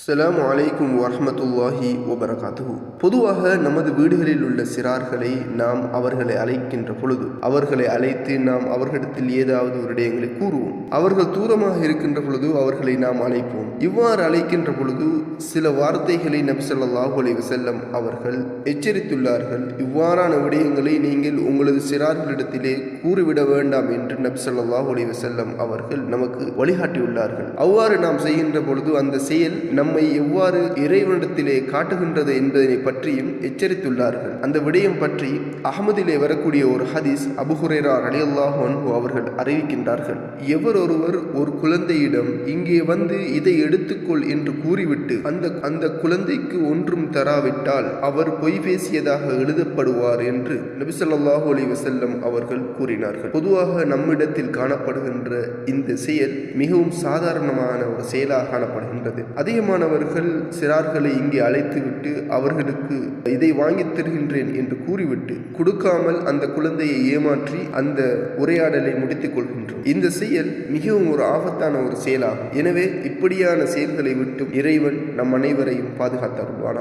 அஸ்ஸலாமு அலைக்கும் வரமத்துல்லாஹி வபரகாத்துஹு. பொதுவாக நமது வீடுகளில் உள்ள சிறார்களை நாம் அவர்களை அழைக்கின்ற பொழுது அவர்களை அழைத்து நாம் அவர்களிடத்தில் ஏதாவது ஒரு விடயங்களை கூறுவோம். அவர்கள் தூரமாக இருக்கின்ற பொழுது அவர்களை நாம் அழைப்போம். இவ்வாறு அழைக்கின்ற பொழுது சில வார்த்தைகளை நபிசல்லாஹு அலைவு செல்லம் அவர்கள் எச்சரித்துள்ளார்கள். இவ்வாறான விடயங்களை நீங்கள் உங்களது சிறார்களிடத்திலே கூறிவிட வேண்டாம் என்று நபிசல்லாஹு அலைவு செல்லம் அவர்கள் நமக்கு வழிகாட்டியுள்ளார்கள். அவ்வாறு நாம் செய்கின்ற பொழுது அந்த செயல் நம் நம்மை எவ்வாறு இறைவனிடத்திலே காட்டுகின்றது என்பதனை பற்றியும் எச்சரித்துள்ளார்கள். அந்த விடயம் பற்றி அகமதிலே வரக்கூடிய ஒரு ஹதீஸ் அபுஹுரேரா ரலியல்லாஹு அவர்கள் அறிவிக்கின்றார்கள். எவர் ஒருவர் ஒரு குழந்தையிடம் இங்கே வந்து இதை எடுத்துக்கொள் என்று கூறிவிட்டு அந்த அந்த குழந்தைக்கு ஒன்றும் தராவிட்டால் அவர் பொய் பேசியதாக எழுதப்படுவார் என்று நபிசல்லாஹு அலி வசல்லம் அவர்கள் கூறினார்கள். பொதுவாக நம்மிடத்தில் காணப்படுகின்ற இந்த செயல் மிகவும் சாதாரணமான ஒரு செயலாக காணப்படுகின்றது. அதிகமானவர்கள் சிறார்களை இங்கே அழைத்துவிட்டு அவர்களுக்கு இதை வாங்கித் தருகின்றேன் என்று கூறிவிட்டு கொடுக்காமல் அந்த குழந்தையை ஏமாற்றி அந்த உரையாடலை முடித்துக் கொள்கின்றோம். இந்த செயல் மிகவும் ஒரு ஆபத்தான ஒரு செயலாகும். எனவே இப்படியான செயல்களை விட்டு இறைவன் நம் அனைவரையும் பாதுகாத்தருள்வானா?